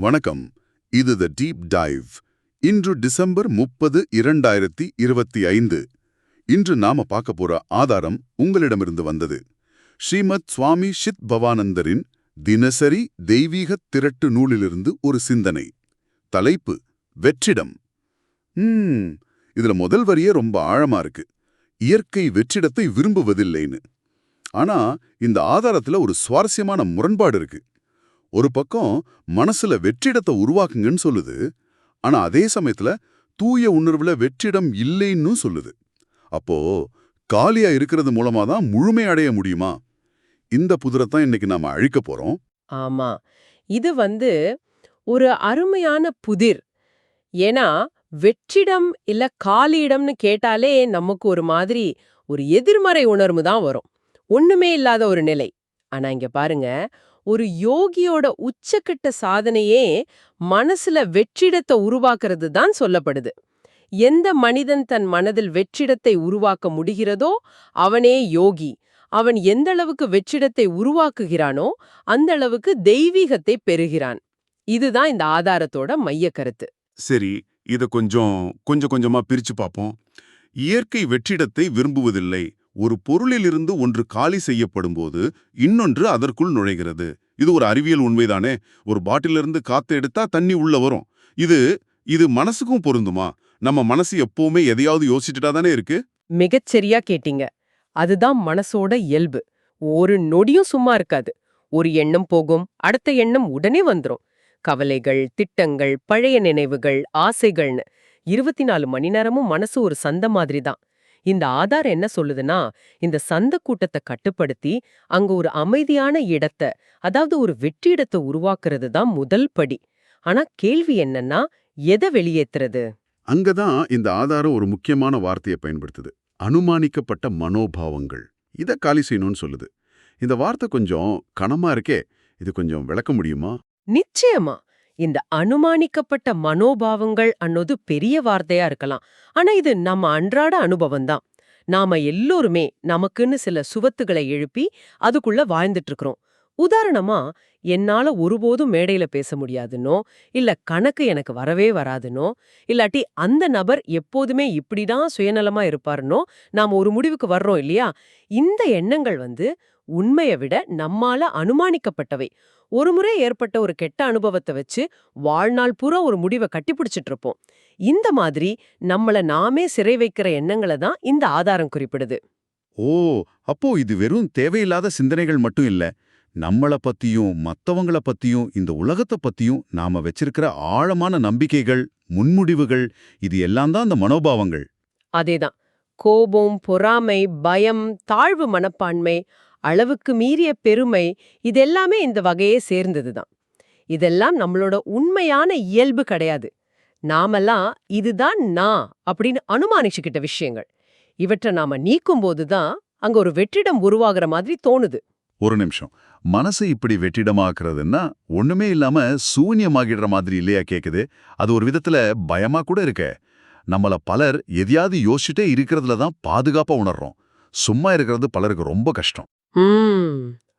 வணக்கம். இது the deep dive இன்று டிசம்பர் முப்பது இரண்டாயிரத்தி இருபத்தி ஐந்து. இன்று நாம பார்க்க போற ஆதாரம் உங்களிடமிருந்து வந்தது. ஸ்ரீமத் சுவாமி ஷித் பவானந்தரின் தினசரி தெய்வீக திரட்டு நூலிலிருந்து ஒரு சிந்தனை. தலைப்பு வெற்றிடம். ம் இதுல முதல் வரியே ரொம்ப ஆழமா இருக்கு. இயற்கை வெற்றிடத்தை விரும்புவதில்லைன்னு. ஆனா இந்த ஆதாரத்துல ஒரு சுவாரஸ்யமான முரண்பாடு இருக்கு. ஒரு பக்கம் மனசுல வெற்றிடத்தை உருவாக்குங்கன்னு சொல்லுது ஆனா அதே சமயத்துல தூய உணர்வுல வெற்றிடம் இல்லைன்னு சொல்லுது. அப்போ காலியா இருக்கிறது மூலமா தான் முழுமை அடைய முடியுமா? இந்த புதிரத்தான் இன்னைக்கு நாம அழிக்க போறோம். ஆமா. இது வந்து ஒரு அருமையான புதிர். ஏன்னா வெற்றிடம் இல்ல காலியிடம்னு கேட்டாலே நமக்கு ஒரு மாதிரி ஒரு எதிர்மறை உணர்வு தான் வரும். ஒண்ணுமே இல்லாத ஒரு நிலை. ஆனா இங்க பாருங்க ஒரு யோகியோட உச்சக்கட்ட சாதனையே மனசுல வெற்றிடத்தை உருவாக்குறது தான் சொல்லப்படுது. எந்த மனிதன் தன் மனதில் வெற்றிடத்தை உருவாக்க முடிகிறதோ அவனே யோகி. அவன் எந்த அளவுக்கு வெற்றிடத்தை உருவாக்குகிறானோ அந்த அளவுக்கு தெய்வீகத்தை பெறுகிறான். இதுதான் இந்த ஆதாரத்தோட மைய கருத்து. சரி இத கொஞ்சம் கொஞ்சம் கொஞ்சமா பிரிச்சு பார்ப்போம் இயற்கை வெற்றிடத்தை விரும்புவதில்லை. ஒரு பொருளிலிருந்து ஒன்று காலி செய்யப்படும் போது இன்னொன்று அதற்குள் நுழைகிறது. இது ஒரு அறிவியல் உண்மைதானே? ஒரு பாட்டிலிருந்து காத்து எடுத்தா தண்ணி உள்ள வரும். இது இது மனசுக்கும் பொருந்துமா? நம்ம மனசு எப்பவுமே எதையாவது யோசிச்சுட்டா தானே இருக்கு? மிகச்சரியா கேட்டீங்க. அதுதான் மனசோட இயல்பு. ஒரு நொடியும் சும்மா இருக்காது. ஒரு எண்ணம் போகும் அடுத்த எண்ணம் உடனே வந்துரும். கவலைகள் திட்டங்கள் பழைய நினைவுகள் ஆசைகள்னு. இருபத்தி நாலு மணி நேரமும் மனசு ஒரு சந்த மாதிரி தான் இந்த ஆதாரம் என்ன சொல்லுதுன்னா இந்த சந்த கூட்டத்தை கட்டுப்படுத்தி அங்க ஒரு அமைதியான இடத்த அதாவது ஒரு வெற்றிடத்தை உருவாக்குறது தான் முதல் படி. ஆனா கேள்வி என்னன்னா எதை வெளியேத்துறது? அங்கதான் இந்த ஆதாரம் ஒரு முக்கியமான வார்த்தையை பயன்படுத்துது. அனுமானிக்கப்பட்ட மனோபாவங்கள். இத காலி செய்யணும்னு சொல்லுது. இந்த வார்த்தை கொஞ்சம் கனமா இருக்கே இது கொஞ்சம் விளக்க முடியுமா? நிச்சயமா. இந்த அனுமானிக்கப்பட்ட மனோபாவங்கள் அன்னது பெரிய வார்த்தையா இருக்கலாம். ஆனா இது நம்ம அன்றாட அனுபவம் தான். நாம எல்லோருமே நமக்குன்னு சில சுவத்துகளை எழுப்பி அதுக்குள்ள வாழ்ந்துட்டு இருக்கிறோம் உதாரணமா என்னால ஒருபோதும் மேடையில பேச முடியாதுன்னோ இல்ல கணக்கு எனக்கு வரவே வராதுன்னோ இல்லாட்டி அந்த நபர் எப்போதுமே இப்படிதான் சுயநலமா இருப்பாருன்னோ நாம ஒரு முடிவுக்கு வர்றோம் இல்லையா? இந்த எண்ணங்கள் வந்து உண்மையை விட நம்மால அனுமானிக்கப்பட்டவை. ஒருமுறை ஏற்பட்ட ஒரு கெட்ட அனுபவத்தை வச்சு வாழ்நாள் பூரா ஒரு முடிவை கட்டிப்பிடிச்சிட்டு இருப்போம். இந்த மாதிரி நம்மள நாமே சிறை வைக்கிற எண்ணங்களை தான் இந்த ஆதாரம் குறிப்பிடுது. ஓ அப்போ இது வெறும் தேவையில்லாத சிந்தனைகள் மட்டும் இல்ல. நம்மள பத்தியும் மத்தவங்கள பத்தியும் இந்த உலகத்தை பத்தியும் நாம வச்சிருக்கிற ஆழமான நம்பிக்கைகள் முன்முடிவுகள் இது எல்லாம் தான் அந்த மனோபாவங்கள். அதேதான். கோபம் பொறாமை பயம் தாழ்வு மனப்பான்மை அளவுக்கு மீறிய பெருமை இதெல்லாமே இந்த வகையே சேர்ந்தது தான் இதெல்லாம் நம்மளோட உண்மையான இயல்பு கிடையாது. நாமெல்லாம் இதுதான் நான் அப்படின்னு அனுமானிச்சுக்கிட்ட விஷயங்கள். இவற்றை நாம நீக்கும்போது தான் அங்க ஒரு வெற்றிடம் உருவாகிற மாதிரி தோணுது. ஒரு நிமிஷம். மனசை இப்படி வெற்றிடமாக்குறதுன்னா ஒண்ணுமே இல்லாம சூன்யமாகிடுற மாதிரி இல்லையா கேக்குது? அது ஒரு விதத்துல பயமா கூட இருக்க. நம்மள பலர் எதையாவது யோசிச்சுட்டே இருக்கிறதுல தான் பாதுகாப்பா உணர்றோம். சும்மா இருக்கிறது பலருக்கு ரொம்ப கஷ்டம்.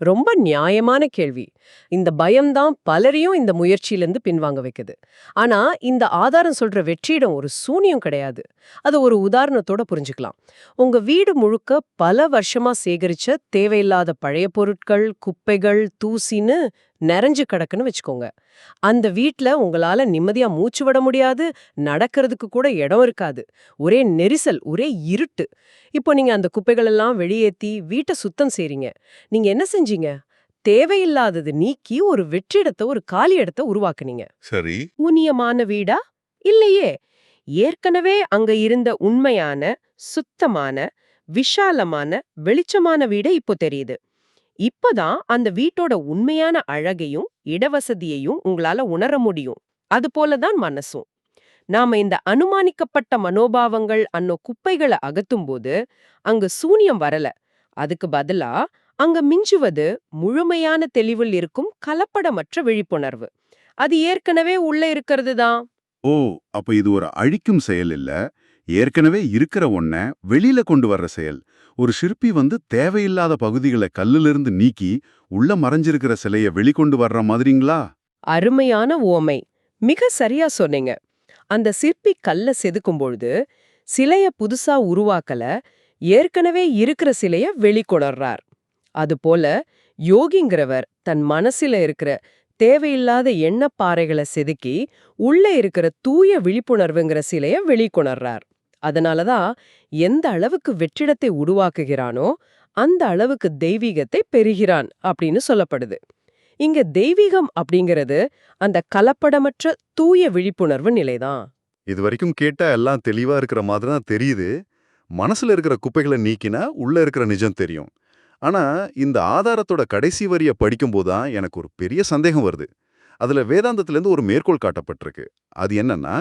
ரொம்ப நியாயமான கேள்வி. இந்த பயம்தான் பலரையும் இந்த முயற்சியிலேருந்து பின்வாங்க வைக்குது. ஆனா இந்த ஆதாரம் சொல்ற வெற்றிடம் ஒரு சூனியம் கிடையாது. அது ஒரு உதாரணத்தோட புரிஞ்சுக்கலாம். உங்க வீடு முழுக்க பல வருஷமா சேகரிச்ச தேவையில்லாத பழைய பொருட்கள் குப்பைகள் தூசின்னு நிறைஞ்சு கிடக்குன்னு வச்சுக்கோங்க. அந்த வீட்ல உங்களால நிம்மதியா மூச்சு விட முடியாது நடக்கிறதுக்கு கூட இடம் இருக்காது. ஒரே நெரிசல் ஒரே இருட்டு. இப்போ நீங்க அந்த குப்பைகள் எல்லாம் வெளியேத்தி வீட்டை சுத்தம் செய்றீங்க. நீங்க என்ன செஞ்சீங்க? தேவையில்லாதது நீக்கி ஒரு வெற்றிடத்தை ஒரு காலி இடத்தை உருவாக்குனீங்க. சரி. ஊனியமான வீடா? இல்லையே. ஏற்கனவே அங்க இருந்த உண்மையான சுத்தமான விஷாலமான வெளிச்சமான வீடு இப்போ தெரியுது. இப்பதான் அந்த வீட்டோட உண்மையான அழகையும் இடவசதியையும் உங்களால உணர முடியும். அது போலதான் மனசும். நாம இந்த அனுமானிக்கப்பட்ட மனோபாவங்கள் அன்னோ குப்பைகளை அகத்தும்போது அங்க சூனியம் வரல. அதுக்கு பதிலா அங்க மிஞ்சுவது முழுமையான தெளிவில் இருக்கும் கலப்படமற்ற விழிப்புணர்வு. அது ஏற்கனவே உள்ள இருக்கிறது தான் ஓ அப்ப இது ஒரு அழிக்கும் செயல் இல்ல. ஏற்கனவே இருக்கிற ஒன்ன வெளியில கொண்டு வர்ற செயல். ஒரு சிற்பி வந்து தேவையில்லாத பகுதிகளை கல்லிலிருந்து நீக்கி உள்ள மறைஞ்சிருக்கிற சிலைய வெளிக்கொண்டு வர்ற மாதிரிங்களா? அருமையான உவமை. மிக சரியா சொன்னீங்க. அந்த சிற்பி கல்ல செதுக்கும் பொழுது சிலைய புதுசா உருவாக்கல ஏற்கனவே இருக்கிற சிலைய வெளிக்கொணர்றார். அதுபோல யோகிங்கிறவர் தன் மனசுல இருக்கிற தேவையில்லாத எண்ணப்பாறைகளை செதுக்கி உள்ள இருக்கிற தூய விழிப்புணர்வுங்கிற சிலைய வெளிக்கொணர்றார். அதனால தான் எந்த அளவுக்கு வெற்றிடத்தை உருவாக்குகிறானோ அந்த அளவுக்கு தெய்வீகத்தை பெறுகிறான் அப்படின்னு சொல்லப்படுது. இங்க தெய்வீகம் அப்படிங்கிறது அந்த கலப்படமற்ற தூய விழிப்புணர்வு நிலைதான் இது வரைக்கும் கேட்டா எல்லாம் தெளிவா இருக்கிற மாதிரி தான் தெரியுது. மனசுல இருக்கிற குப்பைகளை நீக்கினா உள்ள இருக்கிற நிஜம் தெரியும். ஆனா இந்த ஆதாரத்தோட கடைசி வரிய படிக்கும்போது தான் எனக்கு ஒரு பெரிய சந்தேகம் வருது. அதுல வேதாந்தத்திலேருந்து ஒரு மேற்கோள் காட்டப்பட்டிருக்கு. அது என்னன்னா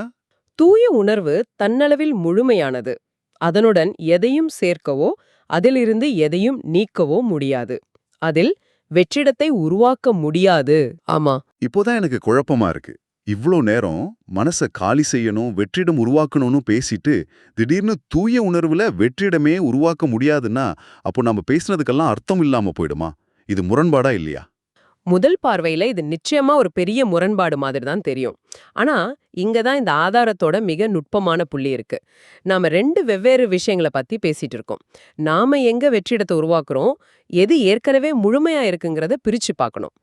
தூய உணர்வு தன்னளவில் முழுமையானது. அதனுடன் எதையும் சேர்க்கவோ அதிலிருந்து எதையும் நீக்கவோ முடியாது. அதில் வெற்றிடத்தை உருவாக்க முடியாது. ஆமா. இப்போதான் எனக்கு குழப்பமா இருக்கு. இவ்ளோ நேரம் மனச காலி செய்யணும் வெற்றிடம் உருவாக்கணும்னு பேசிட்டு திடீர்னு தூய உணர்வுல வெற்றிடமே உருவாக்க முடியாதுன்னா அப்போ நம்ம பேசுனதுக்கெல்லாம் அர்த்தம் இல்லாம போயிடுமா? இது முரண்பாடா இல்லையா? முதல் பார்வையில இது நிச்சயமா ஒரு பெரிய முரண்பாடு மாதிரி தான் தெரியும். ஆனா இங்க தான் இந்த ஆதாரத்தோட மிக நுட்பமான புள்ளி இருக்கு. நாம ரெண்டு வெவ்வேறு விஷயங்களை பத்தி பேசிட்டு இருக்கோம். நாம எங்க வெற்றிடத்தை உருவாக்குறோம்? எது ஏற்கனவே முழுமையா இருக்குங்கிறத பிரிச்சு பார்க்கணும்.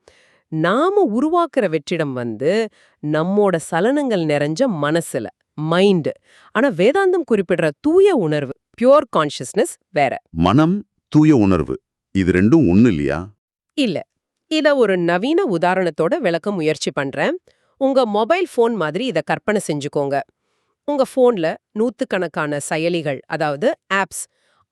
நாம உருவாக்குற வெற்றிடம் வந்து நம்மோட சலனங்கள் நிறைஞ்ச மனசுல மைண்ட். ஆனா வேதாந்தம் குறிப்பிடுற தூய உணர்வு பியோர் கான்ஷியஸ்னஸ் வேற. மனம் தூய உணர்வு. இது ரெண்டும் ஒண்ணு இல்லையா? இல்ல. இத ஒரு நவீன உதாரணத்தோட விளக்க முயற்சி பண்றேன். உங்க மொபைல் ஃபோன் மாதிரி இத கற்பனை செஞ்சுக்கோங்க. உங்க ஃபோன்ல நூத்துக்கணக்கான செயலிகள் அதாவது ஆப்ஸ்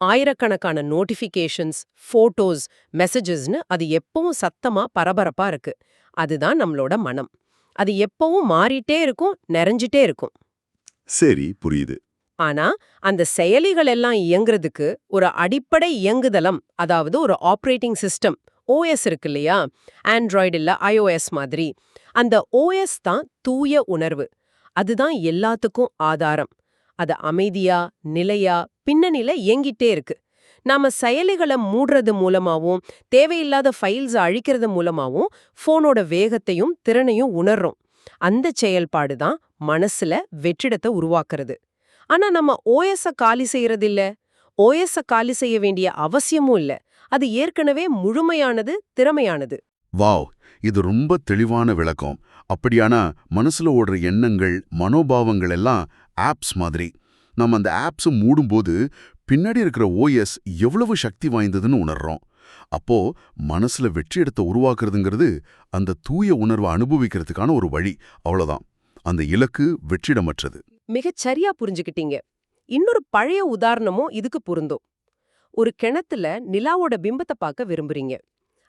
ஆயிரக்கணக்கான நோட்டிஃபிகேஷன்ஸ் ஃபோட்டோஸ் மெசேஜஸ்னு அது எப்பவும் சத்தமா பரபரப்பா இருக்கு. அதுதான் நம்மளோட மனம். அது எப்பவும் மாறிட்டே இருக்கும் நிறைஞ்சிட்டே இருக்கும். சரி புரியுது. ஆனா அந்த செயலிகள் எல்லாம் இயங்குறதுக்கு ஒரு அடிப்படை இயங்குதளம் அதாவது ஒரு ஆப்ரேட்டிங் சிஸ்டம் ஓஎஸ் இருக்கு இல்லையா? ஆண்ட்ராய்டு இல்லை ஐஓஎஸ் மாதிரி. அந்த ஓஎஸ் தான் தூய உணர்வு. அதுதான் எல்லாத்துக்கும் ஆதாரம். அது அமைதியா நிலையா பின்னணியில இயங்கிட்டே இருக்கு. நாம செயலிகளை மூடுறது மூலமாவும் தேவையில்லாத ஃபைல்ஸை அழிக்கிறது மூலமாவும் ஃபோனோட வேகத்தையும் திறனையும் உணர்றோம். அந்த செயல்பாடு தான் மனசுல வெற்றிடத்தை உருவாக்குறது. ஆனா நம்ம ஓஎஸை காலி செய்யறது இல்ல. ஓஎஸ காலி செய்ய வேண்டிய அவசியமும் இல்ல. அது ஏற்கனவே முழுமையானது திறமையானது. வாவ்! இது ரொம்ப தெளிவான விளக்கம். அப்படியானா மனசுல ஓடுற எண்ணங்கள் மனோபாவங்கள் எல்லாம் ஆப்ஸ் மாதிரி. நம்ம அந்த ஆப்ஸ் மூடும்போது பின்னாடி இருக்கிற ஓஎஸ் எவ்வளவு சக்தி வாய்ந்ததுன்னு உணர்றோம். அப்போ மனசுல வெற்றி இடத்தை உருவாக்குறதுங்கிறது அந்த தூய உணர்வை அனுபவிக்கிறதுக்கான ஒரு வழி. அவ்வளவுதான். அந்த இலக்கு வெற்றிடமற்றது. மிகச் சரியா புரிஞ்சுக்கிட்டீங்க. இன்னொரு பழைய உதாரணமும் இதுக்கு பொருந்தும். ஒரு கிணத்துல நிலாவோட பிம்பத்தை பார்க்க விரும்புறீங்க.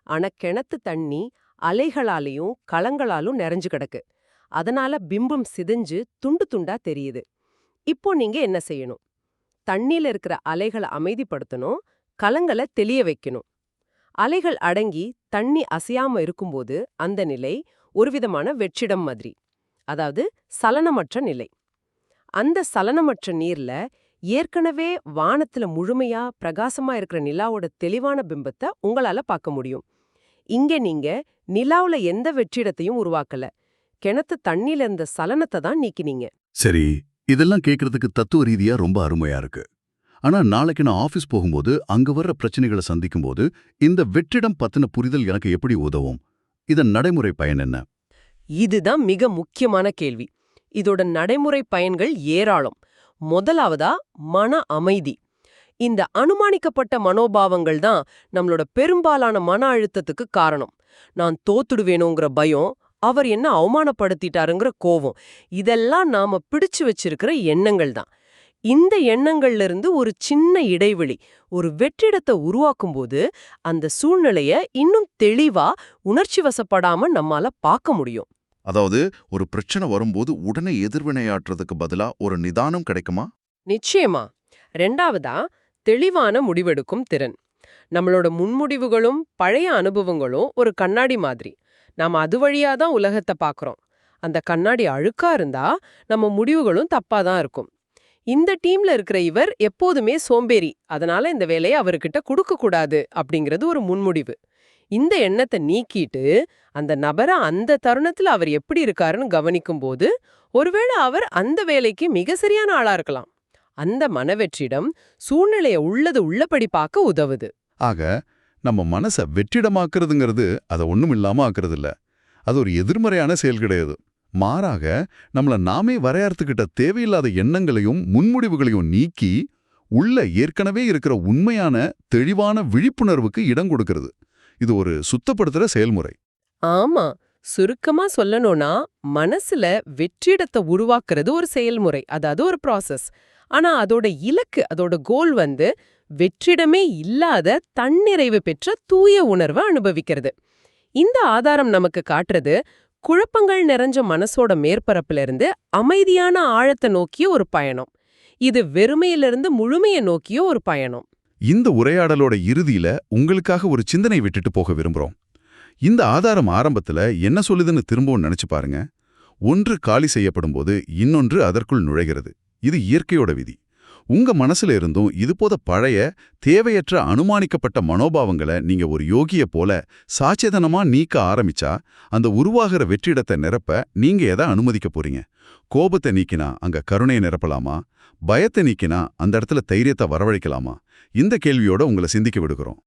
ஆனா கிணத்து தண்ணி அலைகளாலையும் களங்களாலும் நிறைஞ்சு கிடக்கு. அதனால பிம்பம் சிதைஞ்சு துண்டு துண்டா தெரியுது. இப்போ நீங்க என்ன செய்யணும்? தண்ணியில இருக்கிற அலைகளை அமைதிப்படுத்தணும் களங்களை தெளிய வைக்கணும். அலைகள் அடங்கி தண்ணி அசையாம இருக்கும்போது அந்த நிலை ஒருவிதமான வெற்றிடம் மாதிரி அதாவது சலனமற்ற நிலை. அந்த சலனமற்ற நீர்ல ஏற்கனவே வானத்துல முழுமையா பிரகாசமா இருக்கிற நிலாவோட தெளிவான பிம்பத்தை உங்களால பார்க்க முடியும். இங்க நீங்க நிலாவுல எந்த வெற்றிடத்தையும் உருவாக்கல. கிணத்து தண்ணில இருந்த சலனத்தை தான் நீக்கினீங்க. சரி இதெல்லாம் கேட்கறதுக்கு தத்துவ ரீதியா ரொம்ப அருமையா இருக்கு. ஆனா நாளைக்கு நான் ஆபீஸ் போகும்போது அங்க வர்ற பிரச்சனைகளை சந்திக்கும்போது இந்த வெற்றிடம் பத்தின புரிதல் எனக்கு எப்படி உதவும்? இதன் நடைமுறை பயன் என்ன? இதுதான் மிக முக்கியமான கேள்வி. இதோட நடைமுறை பயன்கள் ஏராளம். முதலாவதா மன அமைதி. இந்த அனுமானிக்கப்பட்ட மனோபாவங்கள் தான் நம்மளோட பெரும்பாலான மன அழுத்தத்துக்கு காரணம். நான் தோத்துடுவேணுங்கிற பயம் அவர் என்ன அவமானப்படுத்திட்டாருங்கிற கோவம் இதெல்லாம் நாம பிடிச்சு வச்சிருக்கிற எண்ணங்கள் தான். இந்த எண்ணங்கள்ல இருந்து ஒரு சின்ன இடைவெளி ஒரு வெற்றிடத்தை உருவாக்கும்போது அந்த சூழ்நிலைய இன்னும் தெளிவா உணர்ச்சி வசப்படாம நம்மால பார்க்க முடியும். அதாவது ஒரு பிரச்சனை வரும்போது உடனே எதிர்வினையாற்றுறதுக்கு பதிலா ஒரு நிதானம் கிடைக்குமா? நிச்சயமா. ரெண்டாவதா தெளிவான முடிவெடுக்கும் திறன். நம்மளோட முன்முடிவுகளும் பழைய அனுபவங்களும் ஒரு கண்ணாடி மாதிரி. நாம அது வழியா தான் உலகத்தை பார்க்குறோம் அந்த கண்ணாடி அழுக்கா இருந்தா நம்ம முடிவுகளும் தப்பா தான் இருக்கும். இந்த டீம்ல இருக்கிற இவர் எப்போதுமே சோம்பேறி. அதனால இந்த வேலையை அவர்கிட்ட கொடுக்க கூடாது அப்படிங்கிறது ஒரு முன்முடிவு. இந்த எண்ணத்தை நீக்கிட்டு அந்த நபரை அந்த தருணத்துல அவர் எப்படி இருக்காருன்னு கவனிக்கும்போது ஒருவேளை அவர் அந்த வேலைக்கு மிக சரியான ஆளா இருக்கலாம். அந்த மனவெற்றிடம் சூழ்நிலைய உள்ளது உள்ளபடி பார்க்க உதவுது. ஆக நம்ம மனசை வெற்றிடமாக்குறதுங்கிறது அதை ஒன்றும் இல்லாமல் ஆக்குறது இல்ல அது ஒரு எதிர்மறையான செயல் கிடையாது. மாறாக நம்மள நாமே வரையறுத்துக்கிட்ட தேவையில்லாத எண்ணங்களையும் முன்முடிவுகளையும் நீக்கி உள்ள ஏற்கனவே இருக்கிற உண்மையான தெளிவான விழிப்புணர்வுக்கு இடம் கொடுக்கிறது. இது ஒரு சுத்தப்படுத்துற செயல்முறை. ஆமா. சுருக்கமா சொல்லணும்னா மனசுல வெற்றிடத்தை உருவாக்குறது ஒரு செயல்முறை. அதாவது ஒரு ப்ராசஸ் ஆனா அதோட இலக்கு அதோட கோல் வந்து வெற்றிடமே இல்லாத தன்னிறைவு பெற்ற தூய உணர்வை அனுபவிக்கிறது. இந்த ஆதாரம் நமக்கு காட்டுறது குழப்பங்கள் நிறைஞ்ச மனசோட மேற்பரப்புல இருந்து அமைதியான ஆழத்தை நோக்கிய ஒரு பயணம். இது வெறுமையிலிருந்து முழுமையை நோக்கிய ஒரு பயணம். இந்த உரையாடலோட இறுதியில உங்களுக்காக ஒரு சிந்தனை விட்டுட்டு போக விரும்புறோம். இந்த ஆதாரம் ஆரம்பத்துல என்ன சொல்லுதுன்னு திரும்பவும் நினைச்சு பாருங்க. ஒன்று காலி செய்யப்படும்போது இன்னொன்று அதற்குள் நுழைகிறது. இது இயற்கையோட விதி. உங்க மனசுல இருந்தும் இது போத பழைய தேவையற்ற அனுமானிக்கப்பட்ட மனோபாவங்களை நீங்க ஒரு யோகிய போல சாச்சேதனமா நீக்க ஆரம்பிச்சா அந்த உருவாகிற வெற்றிடத்தை நிரப்ப நீங்க எதை அனுமதிக்க போறீங்க? கோபத்தை நீக்கினா அங்க கருணையை நிரப்பலாமா? பயத்தை நீக்கினா அந்த இடத்துல தைரியத்தை வரவழைக்கலாமா? இந்த கேள்வியோட உங்களை சிந்திக்க விடுகிறோம்.